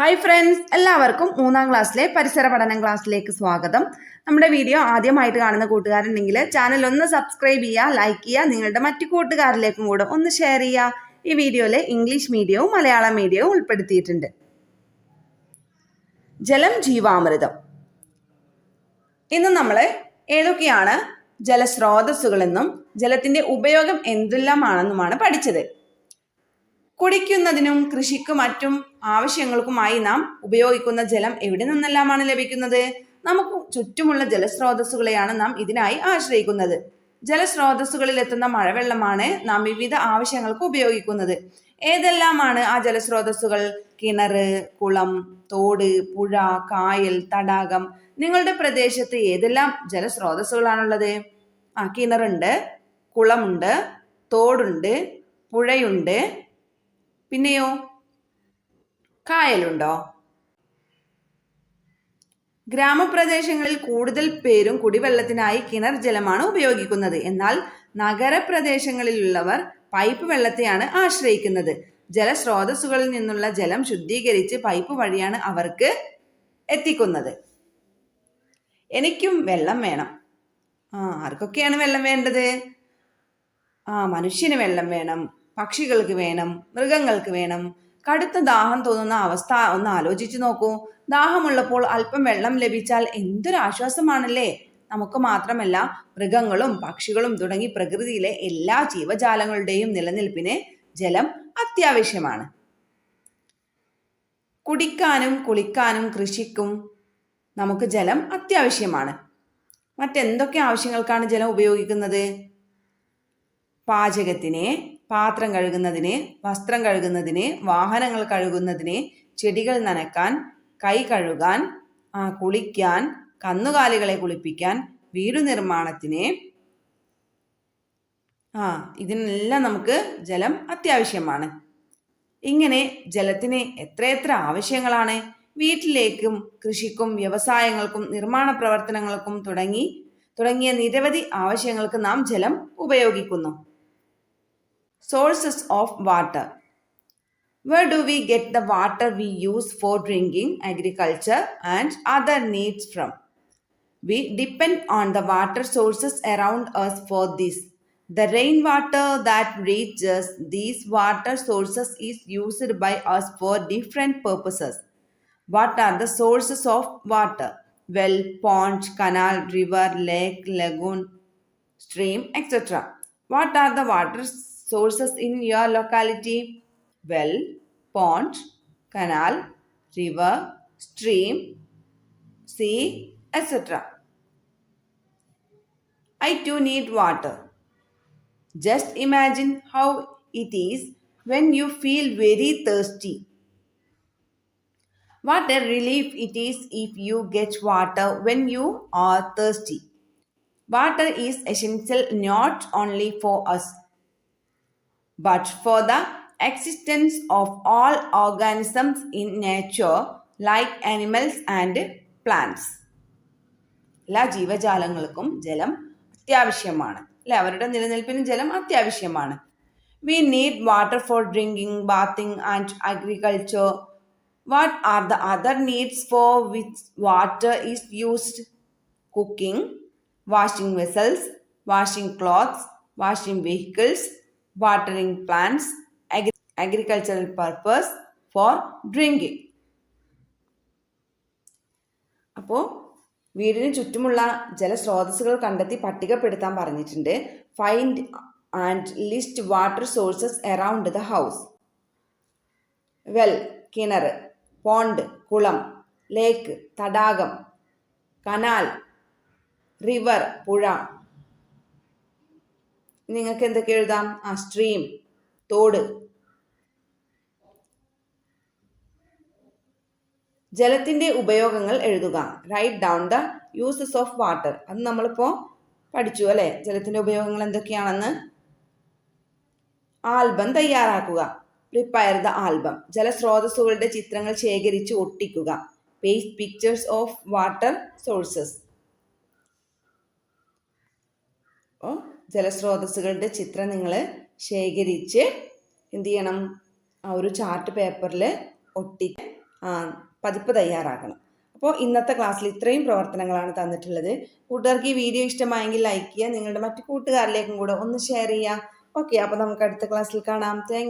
Hi friends എല്ലാവർക്കും മൂന്നാം ക്ലാസ്സിലെ പരിസര പഠനം ക്ലാസ്സിലേക്ക് സ്വാഗതം. നമ്മുടെ വീഡിയോ ആദ്യമായിട്ട് കാണുന്ന കൂട്ടുകാരുണ്ടെങ്കിൽ ചാനൽ ഒന്ന് സബ്സ്ക്രൈബ് ചെയ്യുക ലൈക്ക് ചെയ്യുക നിങ്ങളുടെ മറ്റു കൂട്ടുകാരിലേക്കും കൂടെ ഒന്ന് ഷെയർ ചെയ്യുക. ഈ വീഡിയോയിൽ ഇംഗ്ലീഷ് മീഡിയവും മലയാളം മീഡിയവും ഉൾപ്പെടുത്തിയിട്ടുണ്ട്. ജലം ജീവാമൃതം. ഇന്ന് നമ്മൾ ഏതൊക്കെയാണ് ജലസ്രോതസ്സുകളെന്നും ജലത്തിന്റെ ഉപയോഗം എന്തെല്ലാമാണെന്നുമാണ് പഠിച്ചത്. കുടിക്കുന്നതിനും കൃഷിക്കും മറ്റും ആവശ്യങ്ങൾക്കുമായി നാം ഉപയോഗിക്കുന്ന ജലം എവിടെ നിന്നെല്ലാമാണ് ലഭിക്കുന്നത്? നമുക്ക് ചുറ്റുമുള്ള ജലസ്രോതസ്സുകളെയാണ് നാം ഇതിനായി ആശ്രയിക്കുന്നത്. ജലസ്രോതസ്സുകളിൽ എത്തുന്ന മഴവെള്ളമാണ് നാം വിവിധ ആവശ്യങ്ങൾക്ക് ഉപയോഗിക്കുന്നത്. ഏതെല്ലാമാണ് ആ ജലസ്രോതസ്സുകൾ? കിണർ കുളം തോട് പുഴ കായൽ തടാകം. നിങ്ങളുടെ പ്രദേശത്ത് ഏതെല്ലാം ജലസ്രോതസ്സുകളാണുള്ളത്? ആ കിണറുണ്ട് കുളമുണ്ട് തോടുണ്ട് പുഴയുണ്ട് പിന്നെയോ? കായലുണ്ടോ? ഗ്രാമപ്രദേശങ്ങളിൽ കൂടുതൽ പേരും കുടിവെള്ളത്തിനായി കിണർ ജലമാണ് ഉപയോഗിക്കുന്നത്. എന്നാൽ നഗരപ്രദേശങ്ങളിലുള്ളവർ പൈപ്പ് വെള്ളത്തെയാണ് ആശ്രയിക്കുന്നത്. ജലസ്രോതസ്സുകളിൽ നിന്നുള്ള ജലം ശുദ്ധീകരിച്ച് പൈപ്പ് വഴിയാണ് അവർക്ക് എത്തിക്കുന്നത്. എനിക്കും വെള്ളം വേണം. ആ ആർക്കൊക്കെയാണ് വെള്ളം വേണ്ടത്? ആ മനുഷ്യന് വെള്ളം വേണം. പക്ഷികൾക്ക് വേണം മൃഗങ്ങൾക്ക് വേണം. കടുത്ത ദാഹം തോന്നുന്ന അവസ്ഥ ഒന്ന് ആലോചിച്ചു നോക്കൂ. ദാഹമുള്ളപ്പോൾ അല്പം വെള്ളം ലഭിച്ചാൽ എന്തൊരു ആശ്വാസമാണല്ലേ? നമുക്ക് മാത്രമല്ല മൃഗങ്ങളും പക്ഷികളും തുടങ്ങി പ്രകൃതിയിലെ എല്ലാ ജീവജാലങ്ങളുടെയും നിലനിൽപ്പിന് ജലം അത്യാവശ്യമാണ്. കുടിക്കാനും കുളിക്കാനും കൃഷിക്കും നമുക്ക് ജലം അത്യാവശ്യമാണ്. മറ്റെന്തൊക്കെ ആവശ്യങ്ങൾക്കാണ് ജലം ഉപയോഗിക്കുന്നത്? പാചകത്തിന് പാത്രം കഴുകുന്നതിന് വസ്ത്രം കഴുകുന്നതിന് വാഹനങ്ങൾ കഴുകുന്നതിന് ചെടികൾ നനക്കാൻ കൈ കഴുകാൻ കുളിക്കാൻ കന്നുകാലികളെ കുളിപ്പിക്കാൻ വീട് നിർമ്മാണത്തിന് ആ ഇതിനെല്ലാം നമുക്ക് ജലം അത്യാവശ്യമാണ്. ഇങ്ങനെ ജലത്തിന് എത്രയെത്ര ആവശ്യങ്ങളാണ്? വീട്ടിലേക്കും കൃഷിക്കും വ്യവസായങ്ങൾക്കും നിർമ്മാണ പ്രവർത്തനങ്ങൾക്കും തുടങ്ങി തുടങ്ങിയ നിരവധി ആവശ്യങ്ങൾക്ക് നാം ജലം ഉപയോഗിക്കുന്നു. sources of water. Where do we get the water we use for drinking, agriculture, and other needs from? We depend on the water sources around us for this. The rainwater that reaches these water sources is used by us for different purposes. What are the sources of water? Well, pond, canal, river, lake, lagoon, stream, etc. What are the water sources in your locality? Well, pond, canal, river, stream, sea, etc. I too need water. Just imagine how it is when you feel very thirsty. What a relief it is if you get water when you are thirsty. Water is essential not only for us, but for the existence of all organisms in nature like animals and plants. എല്ലാ ജീവജാലങ്ങൾക്കും ജലം അത്യാവശ്യമാണ്. അല്ലെ? അവരുടെ നിലനിൽപ്പിന് ജലം അത്യാവശ്യമാണ്. We need water for drinking bathing and agriculture what are the other needs for which water is used cooking washing vessels washing clothes washing vehicles watering plants agricultural purpose for drinking. അപ്പോൾ വീടിന് ചുറ്റുമുള്ള ജലസ്രോതസ്സുകൾ കണ്ടെത്തി പട്ടികപ്പെടുത്താൻ പറഞ്ഞിട്ടുണ്ട് find and list water sources around the house well കിണർ pond കുളം ലേക്ക് തടാകം കനാൽ റിവർ പുഴ നിങ്ങൾക്ക് എന്തൊക്കെ എഴുതാം? ആ സ്ട്രീം തോട്. ജലത്തിന്റെ ഉപയോഗങ്ങൾ എഴുതുക. Write down the uses of water അത് നമ്മളിപ്പോ പഠിച്ചു അല്ലേ? ജലത്തിന്റെ ഉപയോഗങ്ങൾ എന്തൊക്കെയാണെന്ന്? ആൽബം തയ്യാറാക്കുക. Prepare the album. ജലസ്രോതസ്സുകളുടെ ചിത്രങ്ങൾ ശേഖരിച്ച് ഒട്ടിക്കുക. Paste pictures of water sources അപ്പോൾ ജലസ്രോതസ്സുകളുടെ ചിത്രം നിങ്ങൾ ശേഖരിച്ച് എന്ത് ചെയ്യണം ആ ഒരു ചാർട്ട് പേപ്പറിൽ ഒട്ടി പതിപ്പ് തയ്യാറാക്കണം. അപ്പോൾ ഇന്നത്തെ ക്ലാസ്സിൽ ഇത്രയും പ്രവർത്തനങ്ങളാണ് തന്നിട്ടുള്ളത്. കൂട്ടുകാർക്ക് ഈ വീഡിയോ ഇഷ്ടമായെങ്കിൽ ലൈക്ക് ചെയ്യുക. നിങ്ങളുടെ മറ്റു കൂട്ടുകാരിലേക്കും കൂടെ ഒന്ന് ഷെയർ ചെയ്യുക. ഓക്കെ അപ്പോൾ നമുക്ക് അടുത്ത ക്ലാസ്സിൽ കാണാം. താങ്ക്